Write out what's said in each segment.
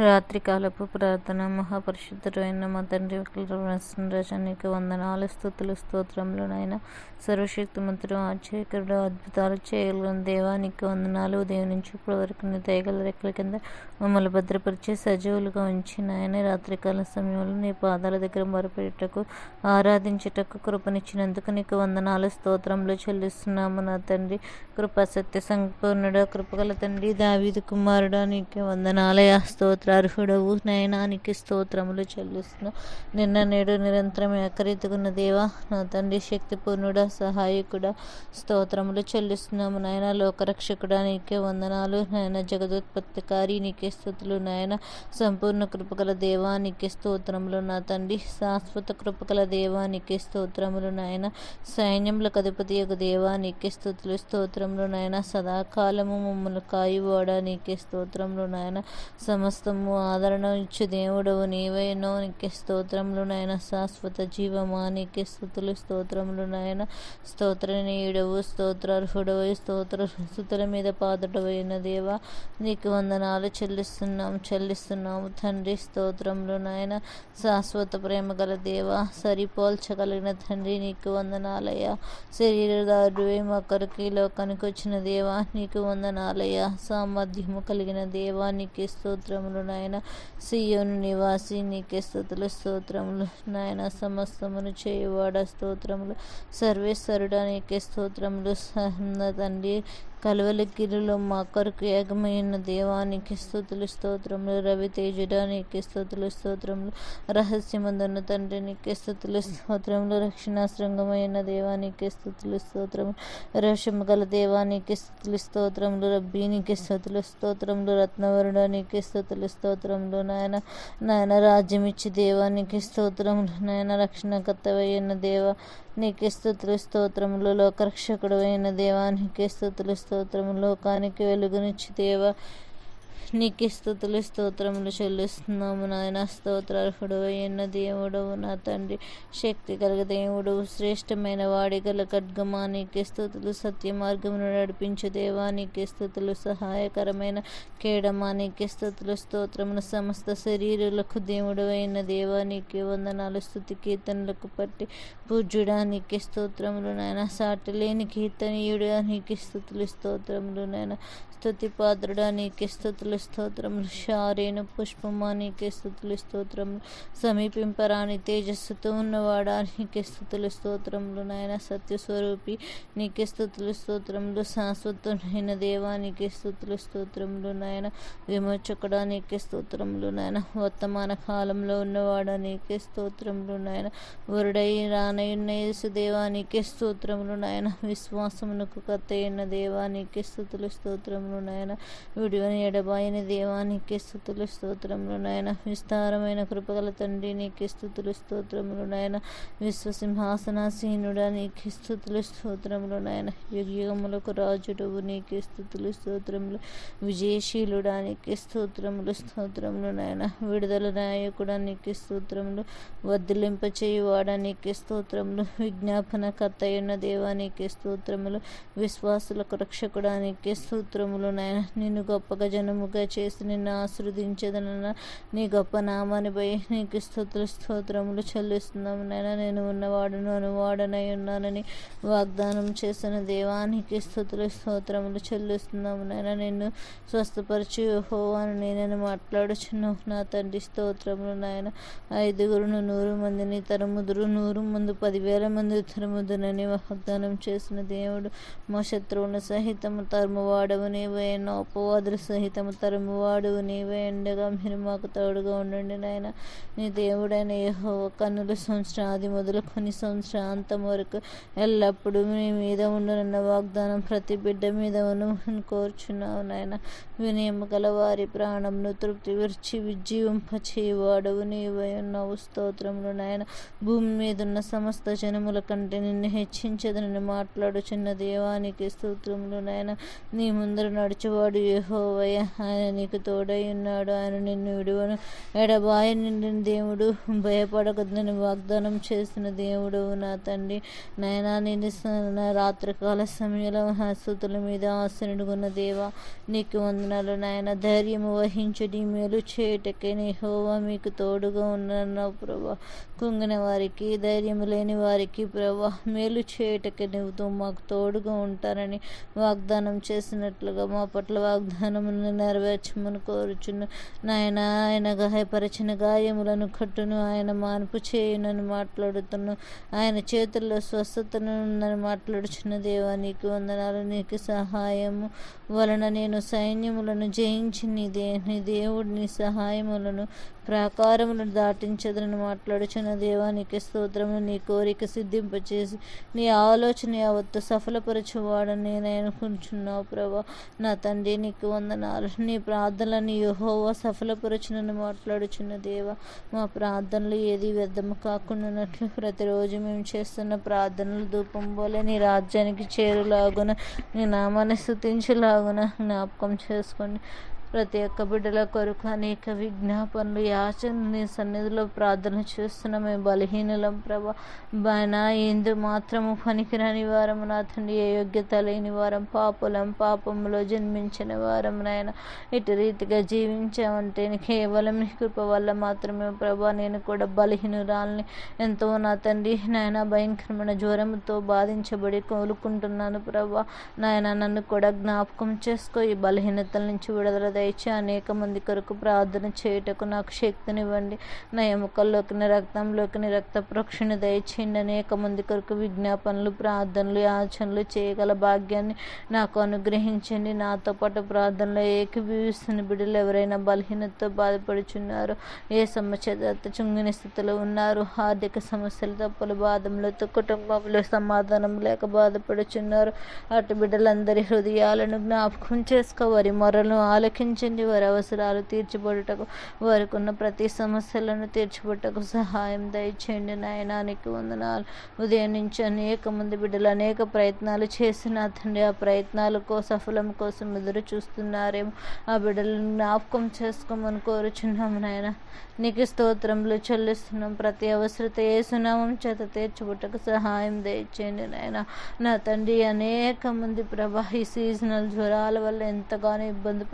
రాత్రికాలపు ప్రార్థన మహాపరిశుద్ధుడైన మా తండ్రి రజనీకి వందనాలు స్థుతులు స్తోత్రంలో నాయన. సర్వశక్తిమంతుడు ఆశ్చర్యకరుడు అద్భుతాలు చేయగలిగిన దేవానికి వందనాలు. ఉదయం నుంచి ఇప్పటి వరకు నీ దయగల రెక్కల కింద మమ్మల్ని భద్రపరిచి సజీవులుగా ఉంచి నాయన రాత్రికాల సమయంలో నీ పాదాల దగ్గర మరపెట్టకు ఆరాధించుటకు కృపనిచ్చినందుకు నీకు వందనాలు స్తోత్రంలో చెల్లిస్తున్నాము నా తండ్రి. కృప సత్య సంపూర్ణుడ కృపగల తండ్రి దావీదు కుమారుడా నీకు వందనాలయ అర్హుడవు నయనానికి స్తోత్రములు చెల్లిస్తున్నావు నిన్న నేడు నిరంతరం ఏకరీతుకున్న దేవా నా తండ్రి శక్తిపూర్ణుడ సహాయకుడ స్తోత్రములు చెల్లిస్తున్నాము నాయన లోకరక్షకుడా నీకే వందనాలు. నాయన జగదోత్పత్తికారి నీకే స్థుతులు. నాయన సంపూర్ణ కృపగల దేవా నీకే స్తోత్రములు. నా తండ్రి శాశ్వత కృపగల దేవా నీకే స్తోత్రములు. నాయన సైన్యములకు అధిపతి యొక్క దేవా నీకే స్థుతులు. స్తోత్రములు నాయన సదాకాలము మమ్మల్ని కాయువాడా నీకే స్తోత్రములు. నాయన సమస్త సమస్తము ఆదరణ ఇచ్చు దేవుడవు. నీవైనో నీకే స్తోత్రములు నాయన. శాశ్వత జీవమా నీకే స్థుతులు స్తోత్రములు నాయన. స్తోత్రనీయుడవు స్తోత్రార్హుడవై స్తోత్ర స్థుతుల మీద పాదటవైన దేవా. నీకు వందనాలు చెల్లిస్తున్నాము చెల్లిస్తున్నాము తండ్రి స్తోత్రములు నాయన. శాశ్వత ప్రేమ గల దేవా సరిపోల్చగలిగిన తండ్రి నీకు వందనాలయ్యా. శరీరదారుడే మా కొరకు లోకానికి వచ్చిన దేవా నీకు వందనాలయ్యా. సామర్థ్యము కలిగిన దేవా నీకు స్తోత్రములు నాయన సియోను నివాసి నీకే స్థుతులు స్తోత్రములు. నాయన సమస్తమును చేయువాడ స్తోత్రములు. సర్వేశ్వరుడా నీకే స్తోత్రములు. తండ్రి కలువలగిరిలో మా కొరకు ఏకమైన దేవానికి స్థుతులు స్తోత్రములు. రవితేజుడా నీకే స్థుతులు స్తోత్రములు. రహస్యమందున్న తండ్రినికి స్థుతులు స్తోత్రములు. రక్షణాశృంగమైన దేవానికి స్థుతులు స్తోత్రములు. రక్షము గల దేవానికి స్థుతులు స్తోత్రములు. రబ్బీ స్థుతులు స్తోత్రములు. రత్నవరుడానికి స్థుతులు స్తోత్రములు. నాయన నాయన రాజ్యం ఇచ్చి దేవానికి స్తోత్రములు. నాయన రక్షణకర్తవైన దేవ నీకే స్థుతులు స్తోత్రములు. లోకరక్షకుడు అయిన దేవానికి స్థుతులు స్తోత్రము లోకానికి వెలుగునిచ్చి దేవ నీకే స్థుతులు స్తోత్రములు చెల్లిస్తున్నాము నాయన. స్తోత్రార్హుడు అయిన దేవుడవు నా తండ్రి. శక్తి కలిగ దేవుడు శ్రేష్టమైన వాడి గల ఖడ్గమా. నీకే స్థుతులు సత్య మార్గమును నడిపించు దేవా. నీకే స్థుతులు సహాయకరమైన కేడమా. నీకే స్థుతులు స్తోత్రమును సమస్త శరీరులకు దేవుడు అయిన దేవా. నీకే వందనాలు స్థుతి కీర్తనలకు పట్టి పూజ్యుడా. నీకే స్తోత్రములు నాయన. సాటి లేని కీర్తనీయుడా. నీకే స్థుతులు స్తోత్రములు నాయన. స్థుతి పాత్రుడా. నీకే స్థుతులు స్తోత్రములు. షారేను పుష్పమా నీకే స్థుతులు స్తోత్రములు. సమీపింపరాని తేజస్సుతో ఉన్నవాడా? నీకే స్థుతులు స్తోత్రములు. నాయన సత్యస్వరూపి నీకే స్థుతులు స్తోత్రములు. శాశ్వతమైన దేవా నీకే స్థుతులు స్తోత్రములు. నాయన విమోచకుడా నీకే స్తోత్రములు. నాయన వర్తమాన కాలంలో ఉన్నవాడా? నీకే స్తోత్రములు. నాయన వరుడై రానయున్న యేసు నీకే స్తోత్రములు. నాయన విశ్వాసమునకు కత్తయిన దేవా నీకే స్థుతులు స్తోత్రములు. నాయన విడివని ఎడబాయిన దేవానికి స్థుతులు స్తోత్రములు నాయన. విస్తారమైన కృపగల తండ్రి నీకే స్థుతులు స్తోత్రములు నాయన. విశ్వసింహాసనాసీనుడా నీకే స్థుతులు స్తోత్రములు నాయన. యుగములకు రాజుడవు నీకే స్థుతులు స్తోత్రములు. విజయశీలుడా నీకే స్తోత్రములు స్తోత్రములు నాయన. విడుదల నాయకుడా నీకే స్తోత్రములు. వదిలింప చేయువాడా నీకే స్తోత్రములు. విజ్ఞాపన కర్తయున్న దేవా నీకే స్తోత్రములు. విశ్వాసులకు రక్షకుడా నీకే స్తోత్రములు నాయన. నిన్ను గొప్పగా జనముగా చేసి నిన్ను ఆశ్రదించదనన్న నీ గొప్ప నామాన్ని పోయి నీకు స్తోత్ర స్తోత్రములు చెల్లిస్తున్నాము నాయన. నేను ఉన్నవాడును అనువాడనై ఉన్నానని వాగ్దానం చేసిన దేవానికి స్థుతులు స్తోత్రములు చెల్లిస్తున్నాము నాయన. నిన్ను స్వస్థపరిచి హోవాను నేనని మాట్లాడుచున్నావు నా తండ్రి స్తోత్రములు నాయన. ఐదుగురును నూరు మందిని తరముదురు నూరు మంది పదివేల మంది తరముదునని వాగ్దానం చేసిన దేవుడు మా శత్రువును సహితము తరుమువాడవు నీవే ఎన్నో అపవాదులు తరుము వాడు నీవే ఎండగా మీరు మాకు తోడుగా ఉండండి నాయన. నీ దేవుడైన ఏహో కన్నుల సంవత్సరం ఆది మొదలుకొని సంవత్సరం అంతం వరకు ఎల్లప్పుడూ నీ మీద ఉండనున్న వాగ్దానం ప్రతి బిడ్డ మీద ఉను కోరుచున్నావు నాయన. వినయము గల వారి ప్రాణంను తృప్తి విరిచి విజీవింపచేవాడు నీవై ఉన్నావు స్తోత్రములు నాయన. భూమి మీద ఉన్న సమస్త జనముల కంటే నిన్ను హెచ్చించదని మాట్లాడుచున్న దేవానికి స్తోత్రములు నాయన. నీ ముందర నడిచేవాడు యహోవయ్య ఆయన నీకు తోడై ఉన్నాడు. ఆయన నిన్ను విడువను. ఎడబాయ నిండిన దేవుడు? భయపడకదని వాగ్దానం చేసిన దేవుడు నా తండ్రి. నాయనా నేను రాత్రికాల సమయంలో హాసుతుల మీద ఆసనుడుకున్న దేవా నీకు వందనాలు. నాయన ధైర్యము వహించడి. మేలు చేయటకే నీ హోవా మీకు తోడుగా ఉన్నావు ప్రభా. కుంగిన వారికి ధైర్యం లేని వారికి ప్రభా మేలు చేయటకే నువ్వు మాకు తోడుగా ఉంటారని వాగ్దానం చేసినట్లుగా మా పట్ల వాగ్దానం వాగ్దానమును నెరవేర్చమని కోరుచును నాయన ఆయన గాయపరిచిన గాయములను కట్టును. ఆయన మార్పు చేయునని మాట్లాడుతున్నాను ఆయన చేతుల్లో స్వస్థతను ఉందని మాట్లాడుచున్న దేవా నీకు వందనాలు నీకు సహాయము వలన నేను సైన్యములను జయించి నీ దే నీ దేవుడిని సహాయములను ప్రాకారములను దాటించదని మాట్లాడుచున్న దేవానికి స్తోత్రము నీ కోరిక సిద్ధింపచేసి నీ ఆలోచన యావత్తు సఫలపరచువాడని నేను అనుకుంటున్నావు ప్రభా. నా తండ్రి నీకు వందనాలు. నీ ప్రార్థనలను యహోవా సఫలపరచునని మాట్లాడుచున్న దేవా మా ప్రార్థనలు ఏది వ్యర్థము కాకుండానట్లు ప్రతిరోజు మేము చేస్తున్న ప్రార్థనలు ధూపం పోలే నీ రాజ్యానికి చేరులాగున నీ నామాన్ని స్థుతించలాగున జ్ఞాపకం చేసుకోండి. ప్రతి ఒక్క బిడ్డల కొరకు అనేక విజ్ఞాపనలు యాచన నీ సన్నిధిలో ప్రార్థన చేస్తున్న మేము బలహీనులం ప్రభా. బాయన ఎందు మాత్రము పనికిరాని వారం నా తండ్రి ఏ యోగ్యత లేని వారం పాపులం పాపంలో జన్మించిన వారం నాయన. ఇటు రీతిగా జీవించామంటే కేవలం నీ కృప వల్ల మాత్రమే ప్రభా నేను కూడా బలహీనురాల్ని. ఎంతో నా తండ్రి నాయన భయంకరమైన జ్వరంతో బాధించబడి కోలుకుంటున్నాను ప్రభా. నాయన నన్ను కూడా జ్ఞాపకం చేసుకో. ఈ బలహీనతల నుంచి విడుదల దయచి అనేక మంది కొరకు ప్రార్థన చేయుటకు నాకు శక్తినివ్వండి. నా ఎముకల్లోకి నీ రక్తంలోకి నీ రక్త ప్రోక్షణ దయచేయండి. అనేక మంది కొరకు విజ్ఞాపనలు ప్రార్థనలు యాచనలు చేయగల భాగ్యాన్ని నాకు అనుగ్రహించండి. నాతో పాటు ప్రార్థనలో ఏకీభవిస్తున్న బిడ్డలు ఎవరైనా బలహీనతతో బాధపడుచున్నారు ఏ సమస్య చుంగిన స్థితిలో ఉన్నారు ఆర్థిక సమస్యలతో పలు బాధములతో కుటుంబంలో సమాధానం లేక బాధపడుచున్నారు అటు బిడ్డలందరి హృదయాలను జ్ఞాపకం చేసుకో. మొరలను ఆలకించి ఆలకించండి వారి అవసరాలు తీర్చిబడుటకు వారికి ఉన్న ప్రతి సమస్యలను తీర్చిబడుటకు సహాయం దయచేయండి. నాయనానికి వందనాలు. ఉదయం నుంచి అనేక మంది బిడ్డలు అనేక ప్రయత్నాలు చేసిన తండ్రి ఆ ప్రయత్నాలకు సఫలం కోసం ఎదురు చూస్తున్నారేమో. ఆ బిడ్డలను జ్ఞాపకం చేసుకోమని కోరుచున్నాము నాయన. నీకు స్తోత్రములు చెల్లిస్తున్నాం ప్రతి అవసరత ఏ సునామం చేత తీర్చిబుట్టకు సహాయం దయచేయండి నాయన. నా తండ్రి అనేక మంది ప్రభా ఈ సీజనల్ జ్వరాల వల్ల ఎంతగానో ఇబ్బంది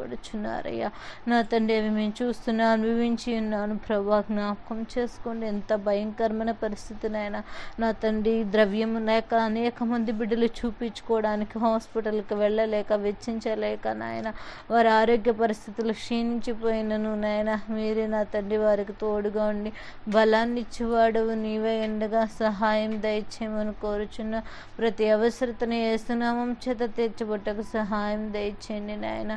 ఉన్నారయ్యా. నా తండ్రి అవి మేము చూస్తున్నా అనుభవించి ఉన్నాను. ప్రభా జ్ఞాపకం చేసుకోండి. ఎంత భయంకరమైన పరిస్థితినైనా నా తండ్రి ద్రవ్యం లేక అనేక మంది బిడ్డలు చూపించుకోవడానికి హాస్పిటల్కి వెళ్ళలేక వెచ్చించలేక నాయన వారి ఆరోగ్య పరిస్థితులు క్షీణించిపోయినను నాయన. మీరే నా తండ్రి వారికి తోడుగా ఉండి బలాన్ని ఇచ్చేవాడవు నీవే ఎండగా సహాయం దయచేయమని కోరుచున్న ప్రతి అవసరతను ఏసునామం చేత తీర్చబట్టకు సహాయం దయచేయండి నాయన.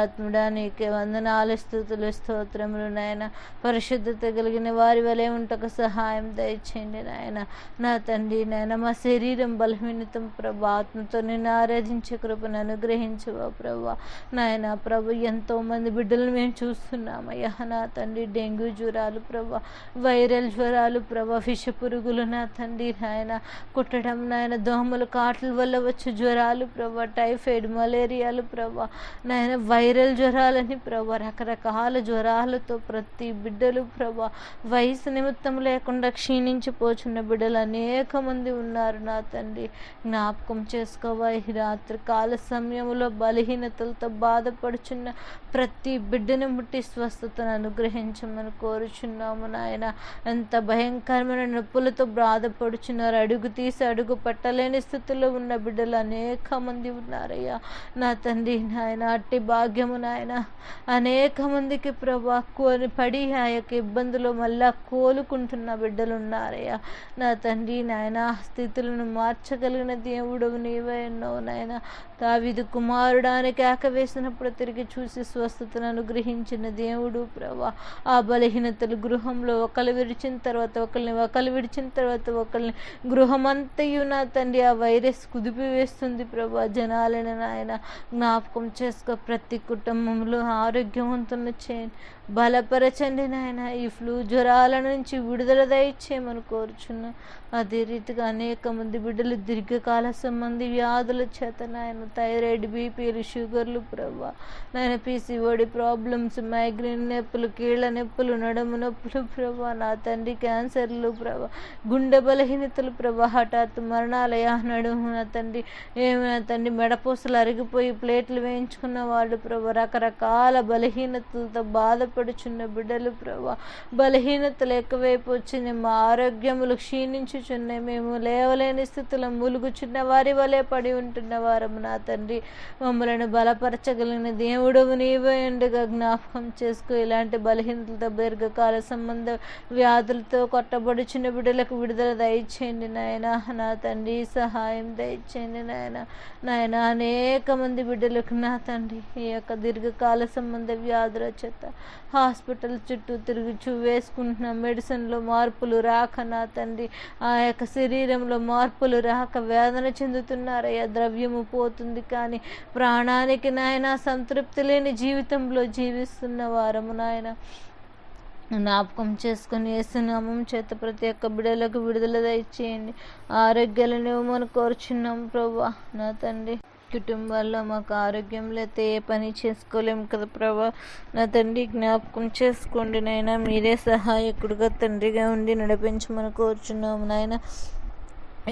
పరిశుద్ధాత్ముడా నీకే వందనాలు స్థుతులు స్తోత్రములు నాయన. పరిశుద్ధత కలిగిన వారి వలె ఉంటకు సహాయం దయచేయండి నాయన. నా తండ్రి నాయన మా శరీరం బలహీనతం ప్రభు ఆత్మతో నేను ఆరాధించే కృపను అనుగ్రహించవా ప్రభా. నాయన ప్రభు ఎంతో మంది బిడ్డలు మేము చూస్తున్నామయ్యా. నా తండ్రి డెంగ్యూ జ్వరాలు ప్రభ వైరల్ జ్వరాలు ప్రభ విష పురుగులు నా తండ్రి నాయన. కుట్టడం నాయన దోమలు కాట్ల వల్ల వచ్చే జ్వరాలు ప్రభా టైఫాయిడ్ మలేరియాలు ప్రభా. నాయన వైరల్ జ్వరాలని ప్రభా రకరకాల జ్వరాలతో ప్రతి బిడ్డలు ప్రభా వయసు నిమిత్తం లేకుండా క్షీణించిపోచున్న బిడ్డలు అనేక మంది ఉన్నారు నా తండ్రి. జ్ఞాపకం చేసుకోవా ఈ రాత్రి కాల సమయంలో బలహీనతలతో బాధపడుచున్న ప్రతి బిడ్డను ముట్టి స్వస్థతను అనుగ్రహించమని కోరుచున్నాము నాయన. ఎంత భయంకరమైన నొప్పులతో బాధపడుచున్నారు అడుగు తీసి అడుగు పట్టలేని స్థితిలో ఉన్న బిడ్డలు అనేక మంది ఉన్నారయ్యా. నా తండ్రి నాయన అట్టి భాగ్యము నాయన. అనేక మందికి ప్రభా కోరి పడి ఆ యొక్క ఇబ్బందులు మళ్ళా కోలుకుంటున్న బిడ్డలు ఉన్నారయ్యా నా తండ్రి నాయన స్థితులను మార్చగలిగిన దేవుడు నీవే ఉన్నావు నాయన. దావిదు కుమారుడానికి కేక వేసినప్పుడు తిరిగి చూసి స్వస్థతను అనుగ్రహించిన దేవుడు ప్రభా ఆ బలహీనతలు గృహంలో ఒకళ్ళు విడిచిన తర్వాత ఒకరిని ఒకళ్ళు విడిచిన తర్వాత ఒకరిని గృహమంతయు నా తండ్రి ఆ వైరస్ కుదిపి వేస్తుంది ప్రభా జనాలను నాయన జ్ఞాపకం చేసుకో. ప్రతి కుటుంబంలో ఆరోగ్యవంతులను చేయండి. బలపరచండి నాయన. ఈ ఫ్లూ జ్వరాల నుంచి విడుదల దయచేయమని కోరుచున్నా అదే రీతిగా అనేక మంది బిడ్డలు దీర్ఘకాల సంబంధి వ్యాధుల చేత నాయన థైరాయిడ్ బీపీలు షుగర్లు ప్రభా. నాయన పీసీఓడి ప్రాబ్లమ్స్ మైగ్రేన్ నొప్పులు కీళ్ళ నొప్పులు నడుము నొప్పులు ప్రభా. నా తండ్రి క్యాన్సర్లు ప్రభా. గుండె బలహీనతలు ప్రభా. హఠాత్ మరణాలయ నడుము నా తండ్రి. ఏమైనా తండ్రి? మెడపూసలు అరిగిపోయి ప్లేట్లు వేయించుకున్న వాళ్ళు ప్రభా. రకరకాల బలహీనతలతో బాధపడుచున్న బిడ్డలు ప్రభా. బలహీనతలు ఎక్కువైపు వచ్చింది. మా ఆరోగ్యములు క్షీణించుచున్నాయి మేము లేవలేని స్థితిలో మూలుగుచున్న వారి వలె పడి ఉంటున్న వారము నా తండ్రి. మమ్మలను బలపరచగలిగిన దేవుడు నీవే ఉండగా. జ్ఞాపకం చేసుకో. ఇలాంటి బలహీనతలతో దీర్ఘకాల సంబంధ వ్యాధులతో కొట్టబడుచున్న బిడ్డలకు విడుదల దయచేయండి నాయన. నా తండ్రి సహాయం దయచేయండి నాయన. నాయన అనేక మంది బిడ్డలకు నా తండ్రి ఈ యొక్క దీర్ఘకాల సంబంధ వ్యాధుల చేత హాస్పిటల్ చుట్టూ తిరుగుచూ వేసుకుంటున్న మెడిసిన్లో మార్పులు రాక నా తండ్రి ఆ యొక్క శరీరంలో మార్పులు రాక వేదన చెందుతున్నారయ్యా. ద్రవ్యము పోతుంది కానీ ప్రాణానికి నాయన సంతృప్తి లేని జీవితంలో జీవిస్తున్న వారము నాయన. జ్ఞాపకం చేసుకుని వేస్తున్నాము చేత ప్రతి ఒక్క బిడలకు విడుదల దయచేయండి. ఆరోగ్యాలను ఇవ్వమని కోరుచున్నాం ప్రభా నా తండ్రి. కుటుంబాల్లో మాకు ఆరోగ్యం లేకపోతే ఏ పని చేసుకోలేము కదా ప్రభా. నా తండ్రి జ్ఞాపకం చేసుకోండి నాయన. మీరే సహాయకుడుగా తండ్రిగా ఉండి నడిపించమని కోరుచున్నాము నాయన.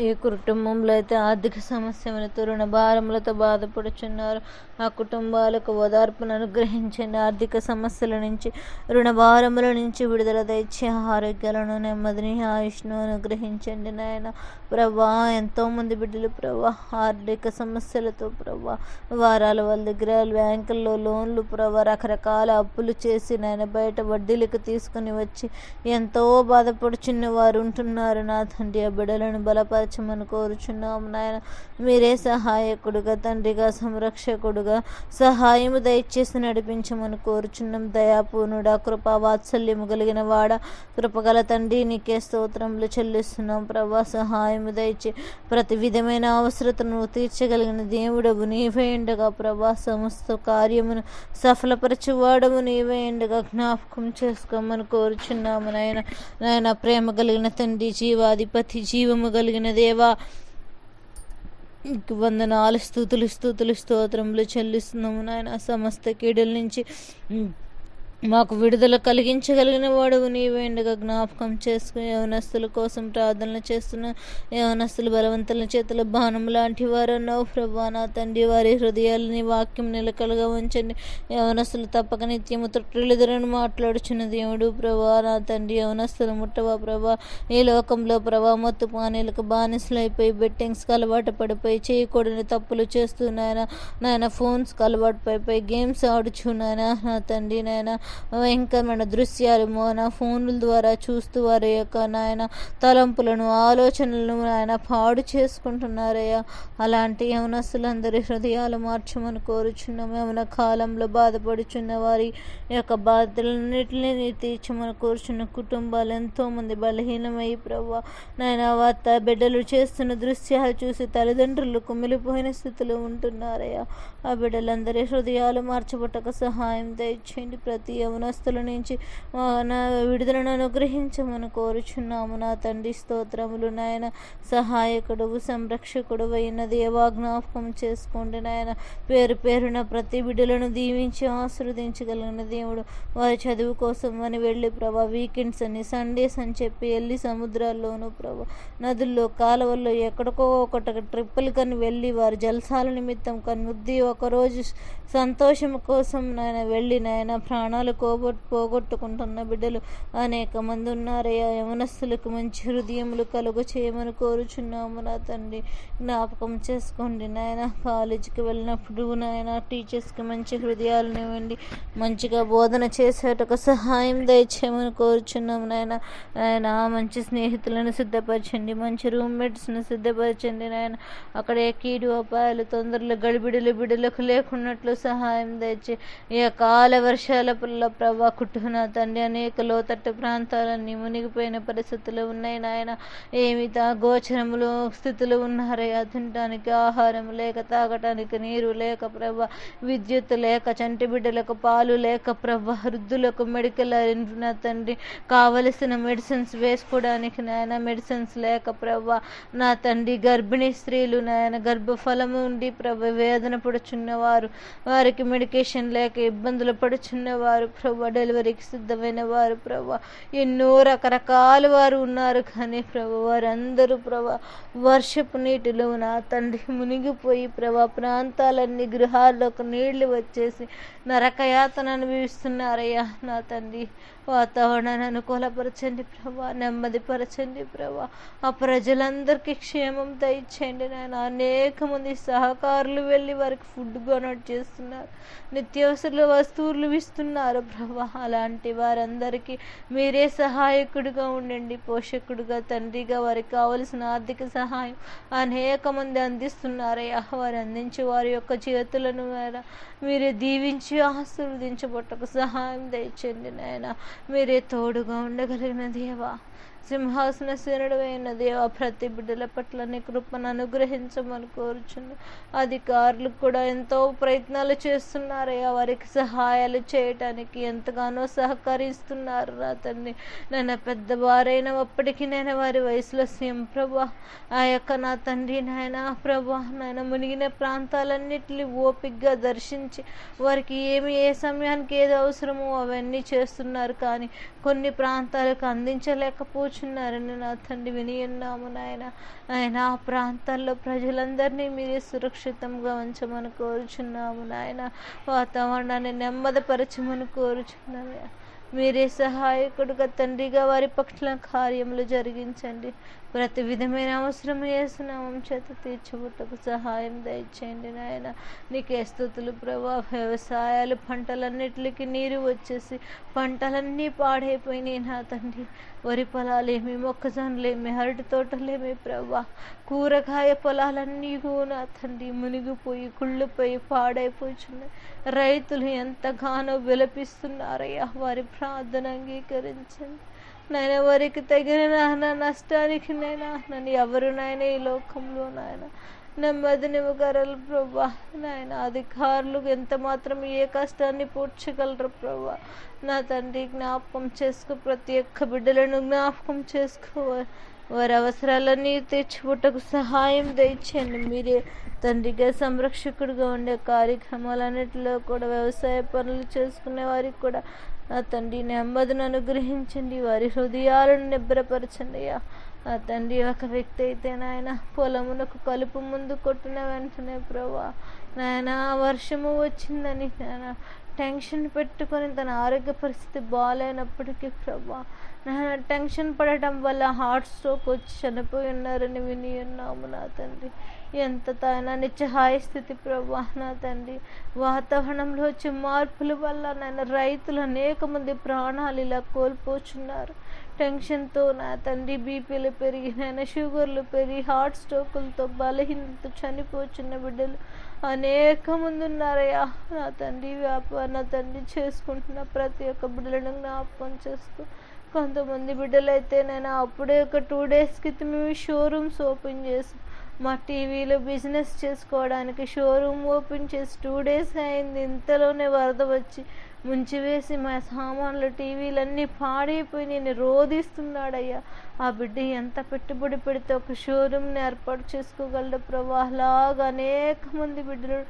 ఈ కుటుంబంలో అయితే ఆర్థిక సమస్యలతో రుణ భారములతో బాధపడుచున్నారు ఆ కుటుంబాలకు ఓదార్పును అనుగ్రహించండి. ఆర్థిక సమస్యల నుంచి రుణ భారముల నుంచి విడుదల తెచ్చి ఆరోగ్యాలను నెమ్మదిని ఆయుష్ను అనుగ్రహించండి నాయన. ప్రభా ఎంతోమంది బిడ్డలు ప్రభా ఆర్థిక సమస్యలతో ప్రభా వారాల వాళ్ళ దగ్గర బ్యాంకుల్లో లోన్లు ప్రభా రకరకాల అప్పులు చేసి నాయన బయట వడ్డీలకు తీసుకుని వచ్చి ఎంతో బాధపడుచున్న వారు ఉంటున్నారు. నా తండ్రి ఆ బిడ్డలను బలపరచమని కోరుచున్నాము నాయన. మీరే సహాయకుడుగా తండ్రిగా సంరక్షకుడుగా సహాయము దయచేసి నడిపించమని కోరుచున్నాం. దయాపూర్ణుడా కృపా వాత్సల్యము కలిగిన వాడ కృపగల తండ్రి నీకే స్తోత్రములు చెల్లిస్తున్నాం. ప్రభా సహాయము దయచే ప్రతి విధమైన అవసరతను తీర్చగలిగిన దేవుడవు నీవే ఉండగా ప్రభా సమస్త కార్యమును సఫలపరచువాడము నీవే ఉండగా జ్ఞాపకం చేసుకోమని కోరుచున్నాము నాయన. నాయన ప్రేమ కలిగిన తండ్రి జీవాధిపతి జీవము కలిగిన దేవా నీకు వందనాలు స్థుతులు స్థుతులు స్తోత్రములు చెల్లిస్తున్నాము నాయన. సమస్త కీడల నుంచి మాకు విడుదల కలిగించగలిగిన వాడు నీవేండగా జ్ఞాపకం చేసుకుని యవనస్తుల కోసం ప్రార్థనలు చేస్తున్న యవనస్తులు బలవంతుల చేతుల బాణం లాంటి వారు అన్నావు ప్రభా. నా తండ్రి వారి హృదయాలని వాక్యం నిలకలుగా ఉంచండి. యవనస్తులు తప్పక నిత్యము తొట్టిలిదరని మాట్లాడుచున్న దేవుడు ప్రభా. నా తండ్రి యవనస్తులు ముట్టవా ప్రభా. ఈ లోకంలో ప్రభా మొత్తు పానీలకు బానిసలైపోయి బెట్టింగ్స్కి అలవాటు పడిపోయి చేయకూడని తప్పులు చేస్తున్నాయన నాయన ఫోన్స్కి అలవాటు పడిపోయి గేమ్స్ ఆడుచున్నాయన నా తండ్రి నాయన భయంకరమైన దృశ్యాలు. మన ఫోన్ల ద్వారా చూస్తూ వారి యొక్క నాయన తలంపులను ఆలోచనలను ఆయన పాడు చేసుకుంటున్నారయ్యా. అలాంటి యవనస్తులందరి హృదయాలు మార్చమని కోరుచున్నాం. యవన కాలంలో బాధపడుచున్న వారి యొక్క బాధలన్నింటినీ తీర్చమని కోరుచున్న కుటుంబాలు ఎంతోమంది బలహీనమై ప్రభా నాయన వార్త బిడ్డలు చేస్తున్న దృశ్యాలు చూసి తల్లిదండ్రులు కుమిలిపోయిన స్థితిలో ఉంటున్నారయ్యా. ఆ బిడ్డలందరి హృదయాలు మార్చబట్టక సహాయం దయచేయండి. ప్రతి యవనస్తుల నుంచి నా విడుదలను అనుగ్రహించమని కోరుచున్నాము. నా తండ్రి స్తోత్రములు నాయన సహాయకుడు సంరక్షకుడు అయిన దేవా జ్ఞాపకం చేసుకోండి నాయన. పేరు పేరున ప్రతి బిడ్డలను దీవించి ఆశీర్వదించగలిగిన దేవుడు వారి చదువు కోసం అని వెళ్ళి ప్రభా వీకెండ్స్ అని సండేస్ అని చెప్పి వెళ్ళి సముద్రాల్లోనూ ప్రభా నదుల్లో కాలువల్లో ఎక్కడికో ఒకటి ట్రిప్పులు కని వెళ్ళి వారి జలసాల నిమిత్తం కనుద్ది ఒకరోజు సంతోషం కోసం నాయన వెళ్ళి నాయన ప్రాణాలు కోగొట్ పోగొట్టుకుంటున్న బిడ్డలు అనేక మంది ఉన్నారయ్యా. యవనస్తులకు మంచి హృదయములు కలుగు చేయమని కోరుచున్నాము నా తండ్రి. జ్ఞాపకం చేసుకోండి నాయన. కాలేజీకి వెళ్ళినప్పుడు నాయన టీచర్స్కి మంచి హృదయాలను ఇవ్వండి మంచిగా బోధన చేసేటకు సహాయం దయచేయమని కోరుచున్నాము నాయన. నాయన మంచి స్నేహితులను సిద్ధపరచండి. మంచి రూమ్మేట్స్ను సిద్ధపరచండి నాయన. అక్కడ ఏ కీడు అపాయాలు తొందరలు గడిబిడలు బిడలకు లేకున్నట్లు సహాయం దయచే ఈ కాల వర్షాల వల్ల ప్రభా కుటుంబ తండ్రి అనేక లోతట్టు ప్రాంతాలన్నీ మునిగిపోయిన పరిస్థితులు ఉన్నాయి నాయన. ఏమి గోచరములు స్థితులు ఉన్నారయ్యా తినడానికి ఆహారం లేక తాగటానికి నీరు లేక ప్రభా. విద్యుత్ లేక చంటి బిడ్డలకు పాలు లేక ప్రభ. వృద్ధులకు మెడికల్ నా తండ్రి. కావలసిన మెడిసిన్స్ వేసుకోవడానికి నాయన మెడిసిన్స్ లేక ప్రభ. నా తండ్రి గర్భిణీ స్త్రీలు నాయన గర్భఫలము ఉండి ప్రభ వేదన పడుచున్నవారు. వారికి మెడికేషన్ లేక ఇబ్బందులు పడుచున్నవారు ప్రభా డెలివరీకి సిద్ధమైన వారు ప్రభా. ఎన్నో రకరకాల వారు ఉన్నారు కానీ ప్రభు వారందరూ ప్రభా వర్షపు నీటిలో నా తండ్రి మునిగిపోయి ప్రభా ప్రాంతాలన్నీ గృహాల్లోకి నీళ్ళు వచ్చేసి నరకయాతను అనుభవిస్తున్నారయ్యా నా తండ్రి. వాతావరణాన్ని అనుకూలపరచండి ప్రభా నెమ్మదిపరచండి ప్రభా. ఆ ప్రజలందరికీ క్షేమం దయచేయండి నాయన. అనేక మంది సహకారులు వెళ్ళి వారికి ఫుడ్ డొనేట్ చేస్తున్నారు. నిత్యావసర వస్తువులు ఇస్తున్నారు. ప్రభా. అలాంటి వారందరికీ మీరే సహాయకుడిగా ఉండండి పోషకుడిగా తండ్రిగా వారికి కావలసిన ఆర్థిక సహాయం అనేక మంది అందిస్తున్నారయ్యా వారు అందించి వారి యొక్క చేతులను మీరే దీవించి ఆశీర్వదించబట్టకు సహాయం దయచేయండి నాయన. మీరే తోడుగా ఉండగలిగిన దేవా. సింహాసన శరణుడైన దేవ ప్రతి బిడ్డల పట్ల నీ కృపను అనుగ్రహించమని కోరుచుంది అధికారులు కూడా ఎంతో ప్రయత్నాలు చేస్తున్నారయ్యా. వారికి సహాయాలు చేయటానికి ఎంతగానో సహకరిస్తున్నారు రా తండ్రి నన్ను పెద్దవారైన అప్పటికి నేను వారి వయసులో సీఎం ప్రభా. ఆ యొక్క నా తండ్రి నాయన ప్రభా నాయన మునిగిన ప్రాంతాలన్నిటిని ఓపిగ్గా దర్శించి వారికి ఏమి ఏ సమయానికి ఏది అవసరమో అవన్నీ చేస్తున్నారు. కానీ కొన్ని ప్రాంతాలకు కూర్చున్నారని నా తండ్రి విని ఉన్నాము నాయన. ఆయన ఆ ప్రాంతాల్లో ప్రజలందరినీ మీరే సురక్షితంగా ఉంచమని కోరుచున్నాము నాయన. వాతావరణాన్ని నెమ్మదిపరచమని కోరుచున్నాము. మీరే సహాయకుడుగా తండ్రిగా వారి పక్షుల కార్యములు జరిగించండి. ప్రతి విధమైన అవసరం వేసునామం చేత తీర్చబుట్టకు సహాయం దయచేయండి నాయన. నీకే స్థుతులు ప్రభా. వ్యవసాయాలు పంటలన్నిటికి నీరు వచ్చేసి పంటలన్నీ పాడైపోయినాయి నా తండ్రి. వరి పొలాలేమి మొక్కజొన్నలేమి అరటి తోటలేమి ప్రభా. కూరగాయ పొలాలన్నీ నా తండ్రి మునిగిపోయి కుళ్ళిపోయి పాడైపోతున్నాయి రైతులు ఎంతగానో విలపిస్తున్నారయ్యా. వారి ప్రార్థన అంగీకరించండి. నాయన వారికి తగిన నాయన నష్టానికి నైనా నన్ను ఎవరు నాయన ఈ లోకంలో నాయన? నెమ్మదినివ్వగలరు ప్రభా. నాయన అధికారులు ఎంత మాత్రం ఏ కష్టాన్ని పూడ్చగలరు ప్రభా? నా తండ్రి జ్ఞాపకం చేసుకో ప్రతి ఒక్క బిడ్డలను జ్ఞాపకం చేసుకో. వారి అవసరాలన్నీ తీర్చిపుట్టకు సహాయం దయచేయండి. మీరే తండ్రిగా సంరక్షకుడిగా ఉండే కార్యక్రమాలన్నిటిలో కూడా వ్యవసాయ పనులు చేసుకునే వారికి కూడా నా తండ్రి నెమ్మదిని అనుగ్రహించండి. వారి హృదయాలను నిబ్రపరచండి అయ్యా ఆ తండ్రి ఒక వ్యక్తి అయితే నాయన పొలమునకు కలుపు ముందు కొట్టిన వెంటనే ప్రభా నాయన వర్షము వచ్చిందని నాయన టెన్షన్ పెట్టుకొని తన ఆరోగ్య పరిస్థితి బాగాలేనప్పటికీ ప్రభా నాయన టెన్షన్ పడటం వల్ల హార్ట్ స్ట్రోక్ వచ్చి చనిపోయి ఉన్నారని విని ఉన్నాము నా తండ్రి. ఎంత తాయన నిత్యహాయ స్థితి ప్రభా నా తండ్రి వాతావరణంలో వచ్చే మార్పుల వల్ల నాయన రైతులు అనేక మంది ప్రాణాలు ఇలా కోల్పోచున్నారు. టెన్షన్తో నా తండ్రి బీపీలు పెరిగి నాయన షుగర్లు పెరిగి హార్ట్ స్ట్రోకులతో బలహీనతతో చనిపోచున్న బిడ్డలు అనేక మంది ఉన్నారయ్యా. నా తండ్రి వ్యాపారం నా తండ్రి చేసుకుంటున్న ప్రతి ఒక్క బిడ్డలను జ్ఞాపకం చేస్తూ కొంతమంది బిడ్డలైతే నేను అప్పుడే ఒక టూ డేస్ క్రితం మేము షోరూమ్స్ ఓపెన్ చేసి మా టీవీలో బిజినెస్ చేసుకోవడానికి షోరూమ్ ఓపెన్ చేసి టూ డేస్ అయింది. ఇంతలోనే వరద వచ్చి ముంచివేసి మా సామాన్లు టీవీలన్నీ పాడైపోయి నేను రోధిస్తున్నాడయ్యా. ఆ బిడ్డ ఎంత పెట్టుబడి పెడితే ఒక షోరూమ్ని ఏర్పాటు చేసుకోగలడు ప్రభా. అలాగా అనేక మంది బిడ్డలు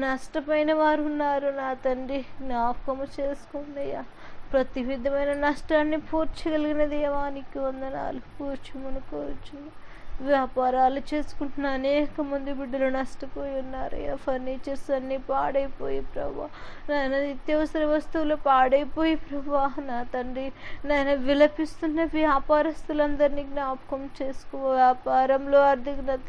నష్టపోయిన వారు ఉన్నారు. నా తండ్రి జ్ఞాపకము చేసుకోండి అయ్యా. ప్రతి విధమైన నష్టాన్ని పూడ్చగలిగిన దేవానికి వందనాలు. కూర్చుమని కోరుచున్నాను వ్యాపారాలు చేసుకుంటున్న అనేక మంది బిడ్డలు నష్టపోయి ఉన్నారు. ఫర్నిచర్స్ అన్నీ పాడైపోయి ప్రభా. నాయన నిత్యావసర వస్తువులు పాడైపోయి ప్రభా. నా తండ్రి నాయన విలపిస్తున్న వ్యాపారస్తులందరినీ జ్ఞాపకం చేసుకో. వ్యాపారంలో ఆర్థిక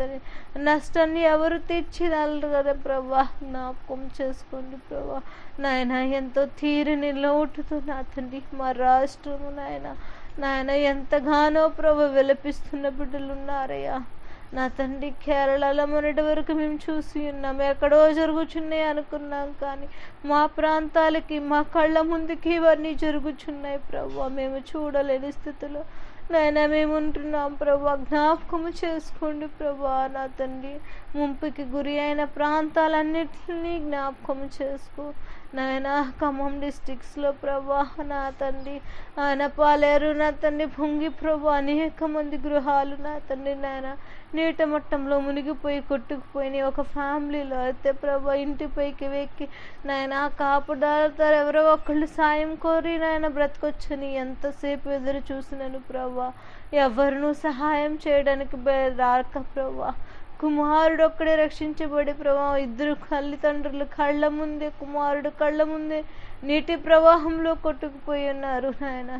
నష్టాన్ని ఎవరు తీర్చిదాలరు కదా ప్రభా. జ్ఞాపకం చేసుకోండి ప్రభా. నాయన ఎంతో తీరిని లోటుతో నా తండ్రి మా రాష్ట్రము నాయన నాయన ఎంతగానో ప్రభు విలపిస్తున్న బిడ్డలు ఉన్నారయ్యా నా తండ్రి కేరళలో మొన్నటి వరకు మేము చూసి ఉన్నాం. ఎక్కడో జరుగుచున్నాయి అనుకున్నాం కానీ మా ప్రాంతాలకి మా కళ్ళ ముందుకి ఇవన్నీ జరుగుచున్నాయి ప్రభు. మేము చూడలేని స్థితిలో నాయన మేము ఉంటున్నాం ప్రభా. జ్ఞాపకము చేసుకోండి ప్రభా. నా తండ్రి ముంపుకి గురి అయిన ప్రాంతాలన్నింటినీ జ్ఞాపకం చేసుకో. నాయన ఖమ్మం డిస్టిక్స్లో ప్రభా నా తండ్రి. ఆయన పాలేరు నా తండ్రి పొంగి ప్రభు అనేక మంది గృహాలు నా తండ్రి నాయన. నీట మట్టంలో మునిగిపోయి కొట్టుకుపోయినాయి ఒక ఫ్యామిలీలో అయితే ప్రభా ఇంటిపైకి వెక్కి నాయన కాపుదారుతారు ఎవరో ఒకళ్ళు సాయం కోరి నాయన బ్రతకొచ్చని ఎంతసేపు ఎదురు చూసినాను ప్రభా. ఎవరినూ సహాయం చేయడానికి రాక ప్రభా. కుమారుడు ఒక్కడే రక్షించబడి ప్రభా ఇద్దరు తల్లిదండ్రులు కళ్ళ ముందే కుమారుడు కళ్ళ ముందే నీటి ప్రవాహంలో కొట్టుకుపోయి ఉన్నారు నాయన.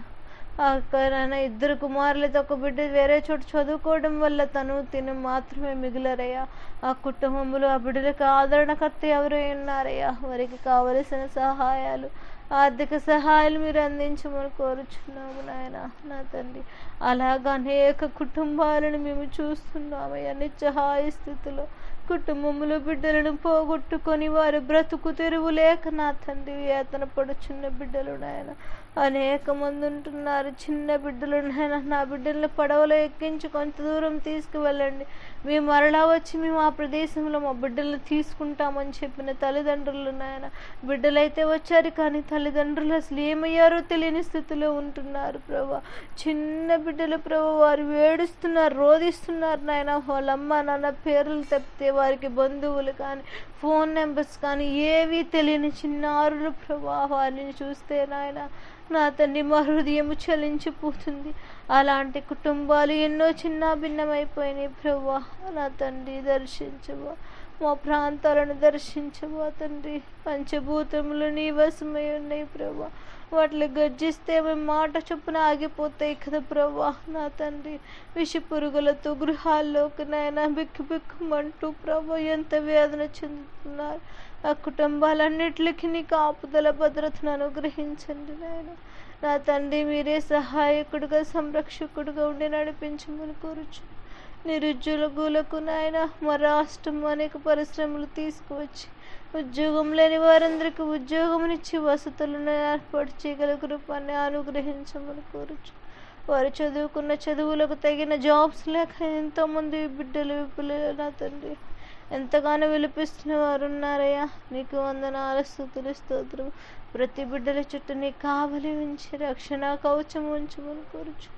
నాయన ఇద్దరు కుమారులతో ఒక బిడ్డ వేరే చోట చదువుకోవడం వల్ల తను తిను మాత్రమే మిగిలరయ్యా. ఆ కుటుంబంలో ఆ బిడ్డలకు ఆదరణకర్త ఎవరై ఉన్నారయ్యా? వారికి కావలసిన సహాయాలు ఆర్థిక సహాయాలు మీరు అందించమని కోరుచున్నాము నాయన నా తండ్రి. అలాగా అనేక కుటుంబాలను మేము చూస్తున్నామయ్యా నిత్యహాయ స్థితిలో. కుటుంబంలో బిడ్డలను పోగొట్టుకొని వారు బ్రతుకు తెరువు లేక నా తండ్రి వేతన పడుచున్న బిడ్డలు నాయన. అనేక మంది ఉంటున్నారు. చిన్న బిడ్డలు నాయన నా బిడ్డలను పడవలో ఎక్కించి కొంత దూరం తీసుకువెళ్ళండి. మేము మరలా వచ్చి మేము ఆ ప్రదేశంలో మా బిడ్డలను తీసుకుంటామని చెప్పిన తల్లిదండ్రులు నాయన. బిడ్డలైతే వచ్చారు కానీ తల్లిదండ్రులు అసలు ఏమయ్యారో తెలియని స్థితిలో ఉంటున్నారు ప్రభా. చిన్న బిడ్డలు ప్రభు వారు వేడుస్తున్నారు రోధిస్తున్నారు నాయన. వాళ్ళమ్మ నాన్న పేర్లు తప్పితే వారికి బంధువులు కానీ ఫోన్ నెంబర్స్ కానీ ఏవీ తెలియని చిన్నారులు ప్రభా వారిని చూస్తే నాయన నా తండ్రి మా హృదయం చలించిపోతుంది. అలాంటి కుటుంబాలు ఎన్నో చిన్న భిన్నమైపోయినాయి ప్రభా. నా తండ్రి దర్శించవా మా ప్రాంతాలను దర్శించవా తండ్రి. పంచభూతములు నీ వశమై ఉన్నాయి ప్రభా. వాటిని గర్జిస్తే మేము మాట చొప్పున ఆగిపోతాయి కదా ప్రభా నా తండ్రి. విష పురుగులతో గృహాల్లోకి నాయన బిక్కు బిక్కుమంటూ ప్రభా ఎంత వేదన చెందుతున్నారు. ఆ కుటుంబాలన్నిటికీ నీకు ఆపుదల భద్రతను అనుగ్రహించండి నాయన. నా తండ్రి మీరే సహాయకుడుగా సంరక్షకుడుగా ఉండి నడిపించమని కోరుచు నిరుద్యోగులకు నాయన మా రాష్ట్రం అనేక పరిశ్రమలు తీసుకువచ్చి ఉద్యోగం లేని వారందరికీ ఉద్యోగమునిచ్చి వసతులను ఏర్పాటు చేయగల కృపాన్ని అనుగ్రహించమని కోరుచు. వారు చదువుకున్న చదువులకు తగిన జాబ్స్ లేక ఎంతోమంది బిడ్డలు పిల్లలు నా తండ్రి. ఎంతగానో విలిపిస్తున్న వారు ఉన్నారయ్యా నీకు వందనాల స్థుతులు స్తోత్రం ప్రతి బిడ్డల చుట్టూ నీ కావలి ఉంచి రక్షణ కవచం ఉంచమని కోరుచు.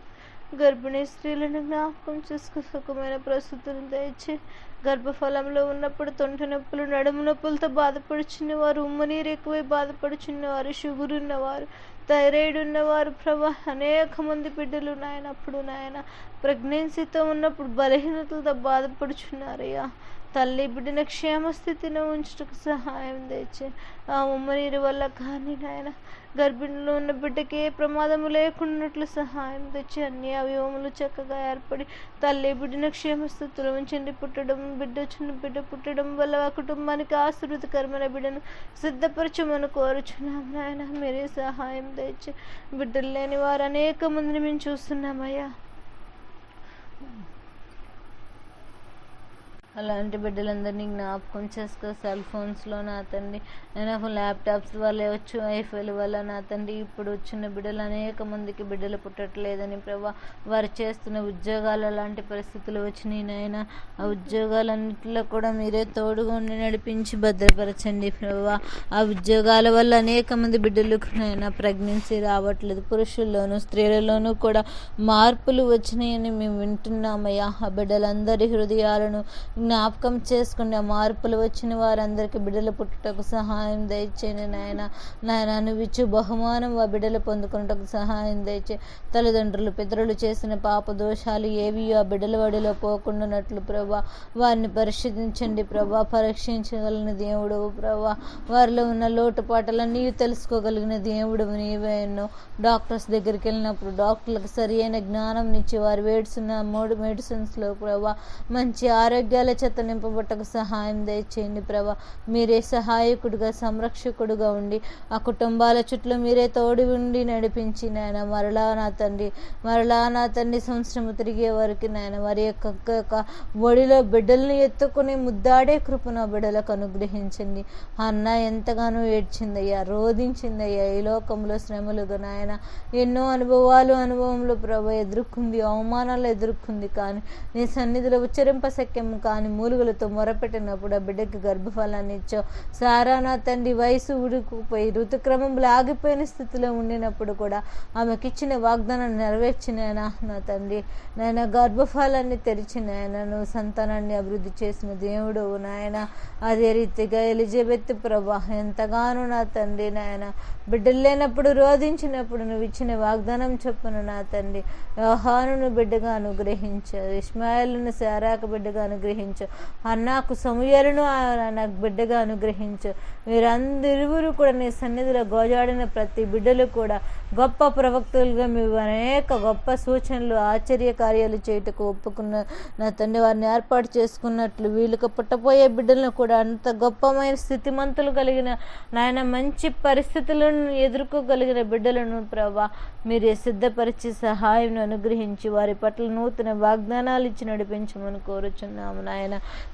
గర్భిణీ స్త్రీలను జ్ఞాపకం చేసుకు సుఖమైన ప్రస్తుతులను దయచి గర్భఫలంలో ఉన్నప్పుడు తొంట నొప్పులు నడుము నొప్పులతో బాధపడుచున్న వారు ఉమ్మనీరు ఎక్కువై బాధపడుచున్న వారు షుగర్ ఉన్నవారు థైరాయిడ్ ఉన్నవారు ప్రభా అనేక మంది బిడ్డలు నాయన అప్పుడు నాయన ప్రెగ్నెన్సీతో ఉన్నప్పుడు బలహీనతలతో బాధపడుచున్నారయ్యా. తల్లి బిడ్డిన క్షేమ స్థితిని ఉంచుటకు సహాయం తెచ్చే ఆ ఉమ్మనీరు వల్ల కానీ నాయన గర్భిణిలో ఉన్న బిడ్డకి ఏ ప్రమాదము లేకున్నట్లు సహాయం తెచ్చి అన్ని అవయవములు చక్కగా ఏర్పడి తల్లి బిడ్డన క్షేమస్థితిలో ఉంచండి. పుట్టడం బిడ్డ చిన్న బిడ్డ పుట్టడం వల్ల ఆ కుటుంబానికి ఆశీర్వదకరమైన బిడ్డను సిద్ధపరచమని కోరుచున్నాం నాయన. మీరే సహాయం తెచ్చి బిడ్డలు లేని వారు అనేక మందిని మేము చూస్తున్నామయ్యా. అలాంటి బిడ్డలందరినీ జ్ఞాపకం చేసుకో. సెల్ ఫోన్స్లో నా తండ్రి నేను ల్యాప్టాప్స్ వల్ల వచ్చు ఐఫైల్ వల్ల నా తండ్రి. ఇప్పుడు వచ్చిన బిడ్డలు అనేక మందికి బిడ్డలు పుట్టట్లేదని ప్రభా వారు చేస్తున్న ఉద్యోగాలు అలాంటి పరిస్థితులు వచ్చినాయి నాయన. ఆ ఉద్యోగాలన్నింటిలో కూడా మీరే తోడుగా ఉండి నడిపించి భద్రపరచండి ప్రభా. ఆ ఉద్యోగాల వల్ల అనేక మంది బిడ్డలకు నాయన ప్రెగ్నెన్సీ రావట్లేదు. పురుషుల్లోనూ స్త్రీలలోనూ కూడా మార్పులు వచ్చినాయని మేము వింటున్నామయ్యా. ఆ బిడ్డలందరి హృదయాలను జ్ఞాపకం చేసుకునే ఆ మార్పులు వచ్చిన వారందరికీ బిడ్డలు పుట్టుటకు సహాయం దయచేయండి నాయన. నాయన నువ్వు ఇచ్చు బహుమానం ఆ బిడ్డలు పొందుకున్నటకు సహాయం దయచే తల్లిదండ్రులు పితరులు చేసిన పాప దోషాలు ఏవి ఆ బిడ్డల వడిలో పోకుండానట్లు ప్రభా. వారిని పరిశీలించండి ప్రభా. పరీక్షించగలిగిన దేవుడు ప్రభా. వారిలో ఉన్న లోటుపాటలన్నీ తెలుసుకోగలిగిన దేవుడు నీవే ఎన్నో డాక్టర్స్ దగ్గరికి వెళ్ళినప్పుడు డాక్టర్లకు సరి అయిన జ్ఞానం ఇచ్చి వారు వేడుస్తున్న మూడు మెడిసిన్స్లో ప్రభా. మంచి ఆరోగ్యాలు చేత నింపబట్టకు సహాయం దయచేయండి ప్రభా. మీరే సహాయకుడిగా సంరక్షకుడుగా ఉండి ఆ కుటుంబాల చుట్టూ మీరే తోడు ఉండి నడిపించి నాయన మరలా నా తండ్రి మరలా నా తండ్రి సంవత్సరం తిరిగే వరకు నాయన వారి యొక్క యొక్క ఒడిలో బిడ్డలను ఎత్తుకుని ముద్దాడే కృప నా బిడ్డలకు అనుగ్రహించండి. అన్న ఎంతగానో ఏడ్చిందయ్యా రోధించిందయ్యా ఈ లోకంలో శ్రమలుగా నాయన. ఎన్నో అనుభవాలు అనుభవంలో ప్రభు ఎదుర్కొంది అవమానాలు ఎదుర్కొంది కానీ నీ సన్నిధిలో ఉచ్చరింప కానీ కానీ మూలుగులతో మొరపెట్టినప్పుడు ఆ బిడ్డకి గర్భఫలాన్ని ఇచ్చావు. సారా నా తండ్రి వయసు ఉడుకుపోయి ఋతుక్రమంలో ఆగిపోయిన స్థితిలో ఉండినప్పుడు కూడా ఆమెకిచ్చిన వాగ్దానాన్ని నెరవేర్చినాయనా నా తండ్రి? నాయన గర్భఫలాన్ని తెరిచినాయన నువ్వు సంతానాన్ని అభివృద్ధి చేసిన దేవుడు నాయన. అదే రీతిగా ఎలిజబెత్ ప్రభా ఎంతగానో నా తండ్రి నాయన. బిడ్డలు లేనప్పుడు రోధించినప్పుడు నువ్వు ఇచ్చిన వాగ్దానం చెప్పును నా తండ్రి. వ్యవహారును బిడ్డగా అనుగ్రహించావు. ఇస్మాయిల్ను శారాక బిడ్డగా అనుగ్రహించు. అన్నాకు సమూయలను నాకు బిడ్డగా అనుగ్రహించు. వీరందరిరువురు కూడా నీ సన్నిధిలో గోజాడిన ప్రతి బిడ్డలు కూడా గొప్ప ప్రవక్తులుగా మీరు అనేక గొప్ప సూచనలు ఆశ్చర్య కార్యాలు చేయుటకు ఒప్పుకున్న నా తండ్రి వారిని ఏర్పాటు చేసుకున్నట్లు వీళ్ళకి పుట్టపోయే బిడ్డలను కూడా అంత గొప్పమైన స్థితిమంతులు కలిగిన నాయన మంచి పరిస్థితులను ఎదుర్కోగలిగిన బిడ్డలను ప్రభా మీరే సిద్ధపరిచి సహాయం అనుగ్రహించి వారి పట్ల నూతన వాగ్దానాలు ఇచ్చి నడిపించమని కోరుచున్నాము నాయన.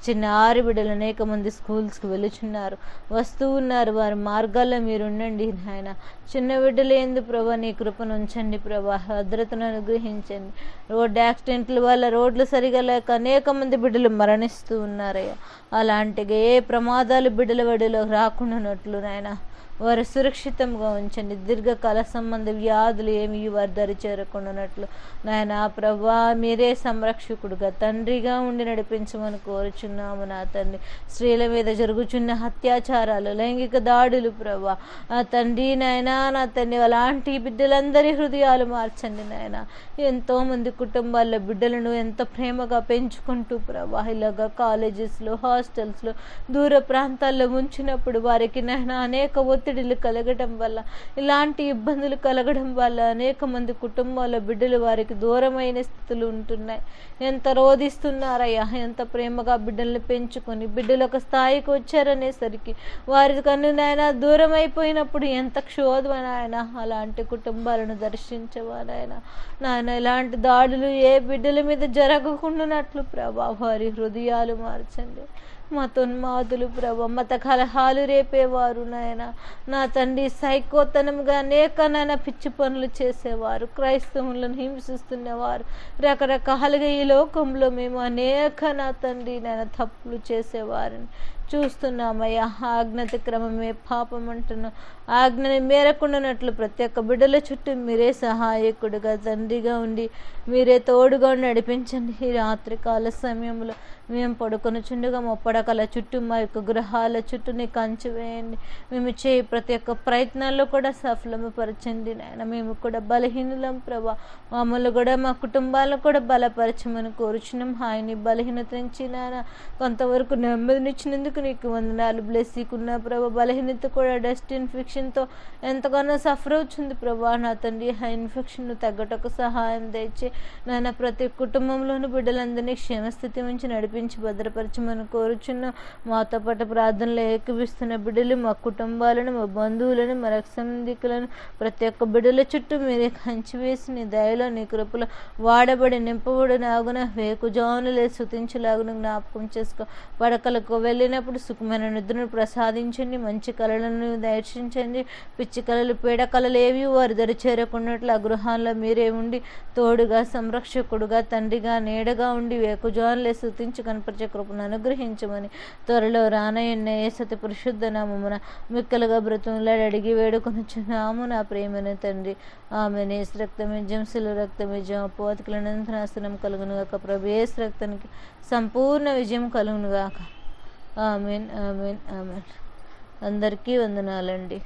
చిన్న ఆరు బిడ్డలు అనేక మంది స్కూల్స్కి వెళుచున్నారు వస్తూ ఉన్నారు వారి మార్గాల్లో మీరు ఉండండి నాయన. చిన్న బిడ్డలు ఏంది ప్రభా నీ కృపను ఉంచండి ప్రభా భద్రతను అనుగ్రహించండి. రోడ్ యాక్సిడెంట్ల వల్ల రోడ్లు సరిగా లేక అనేక మంది బిడ్డలు మరణిస్తూ ఉన్నారయ్యా. అలాంటిగా ఏ ప్రమాదాలు బిడ్డల వడిలో రాకుండానట్లు నాయన. వారు సురక్షితంగా ఉంచండి. దీర్ఘకాల సంబంధ వ్యాధులు ఏమి వారి దరి చేరకుండానట్లు. నాయన ప్రభా మీరే సంరక్షకుడుగా తండ్రిగా ఉండి నడిపించమని కోరుచున్నాము నా తండ్రి. స్త్రీల మీద జరుగుచున్న అత్యాచారాలు లైంగిక దాడులు ప్రభా. నా తండ్రి నాయన నా తండ్రి అలాంటి బిడ్డలందరి హృదయాలు మార్చండి నాయన. ఎంతోమంది కుటుంబాల్లో బిడ్డలను ఎంత ప్రేమగా పెంచుకుంటూ ప్రభా ఇలాగా కాలేజెస్లో హాస్టల్స్లో దూర ప్రాంతాల్లో ఉంచినప్పుడు వారికి నాయన అనేక ఒత్తిడి ఒత్తిడిలు కలగడం వల్ల ఇలాంటి ఇబ్బందులు కలగడం వల్ల అనేక మంది కుటుంబాల బిడ్డలు వారికి దూరమైన స్థితులు ఉంటున్నాయి. ఎంత రోధిస్తున్నారయ్యా ఎంత ప్రేమగా బిడ్డల్ని పెంచుకొని బిడ్డలు ఒక స్థాయికి వచ్చారనేసరికి వారి కన్ను నాయన దూరం అయిపోయినప్పుడు ఎంత క్షోధం నాయన అలాంటి కుటుంబాలను దర్శించవా నాయన ఇలాంటి దాడులు ఏ బిడ్డల మీద జరగకుండానట్లు ప్రభా వారి హృదయాలు మార్చండి. మతోన్మాదులు ప్రభ. మత కలహాలు రేపేవారు నాయన. నా తండ్రి సైకోతనంగా అనేక నాయన పిచ్చి పనులు చేసేవారు. క్రైస్తవులను హింసిస్తున్నవారు. రకరకాలుగా ఈ లోకంలో మేము అనేక నా తండ్రి నాయన తప్పులు చేసేవారిని. చూస్తున్నామయ్యా. ఆజ్ఞత క్రమమే పాపం అంటున్నాం ఆజ్ఞని మేరకుండానట్లు ప్రతి ఒక్క బిడ్డల చుట్టూ మీరే సహాయకుడుగా తండ్రిగా ఉండి మీరే తోడుగా నడిపించండి. ఈ రాత్రికాల సమయంలో మేము పడుకొని చుండగా మా పడకల చుట్టూ మా యొక్క గృహాల చుట్టూ నీ కంచి వేయండి. మేము చేయి ప్రతి ఒక్క ప్రయత్నాల్లో కూడా సఫలమపరచండి నాయన. మేము కూడా బలహీనులం ప్రభా. మమ్మల్ని కూడా మా కుటుంబాలను కూడా బలపరచమని కోరుచున్నాం. హాయిని బలహీనత నుంచి నాయన కొంతవరకు నెమ్మదినిచ్చినందుకు నీకు వందనాలు. బ్లెస్సీకున్న ప్రభా బలహీనత కూడా డస్ట్ ఇన్ఫెక్షన్తో ఎంతగానో సఫర్ అవుతుంది ప్రభా. నా తండ్రి ఆ ఇన్ఫెక్షన్ తగ్గటకు సహాయం తెచ్చి నాయన ప్రతి కుటుంబంలోని బిడ్డలందరినీ క్షేమస్థితి నుంచి నడిపించి భద్రపరచమని కోరుచున్న మాతో పాటు ప్రార్థనలు ఏకవిస్తున్న బిడ్డలు మా కుటుంబాలను మా బంధువులను మా రక్ష సంబంధికులను ప్రతి ఒక్క బిడ్డల చుట్టూ మీరే కంచి వేసి నీ దయలో నీ కృపలో వాడబడి నింపబడి నాగున వేకుజానులే శుతించలాగున జ్ఞాపకం చేసుకో. పడకలకు వెళ్ళినప్పుడు సుఖమైన నిద్రను ప్రసాదించండి మంచి కళలను దర్శించండి. పిచ్చి కళలు పీడ కళలు ఏవి వారి దరి చేరకున్నట్లు ఆ గృహాల్లో మీరే ఉండి తోడుగా సంరక్షకుడుగా తండ్రిగా నీడగా ఉండి వేకుజానులే శృతించి కనపరిచే కృపను అనుగ్రహించమని త్వరలో రానయ్యన్న ఏ సతి పరిశుద్ధ నామమున మిక్కలుగా బ్రతుములాడి అడిగి వేడుకొనుచున్నాము నా ప్రేమైన తండ్రి. ఆమె నేస్ రక్తమిజం శిల రక్తమిజం అపోతికల నిరంతరాశనం కలుగునుగాక. ప్రభేస్ రక్తానికి సంపూర్ణ విజయం కలుగునుగాక. Amen amen amen. అందరికీ వందనాలండి.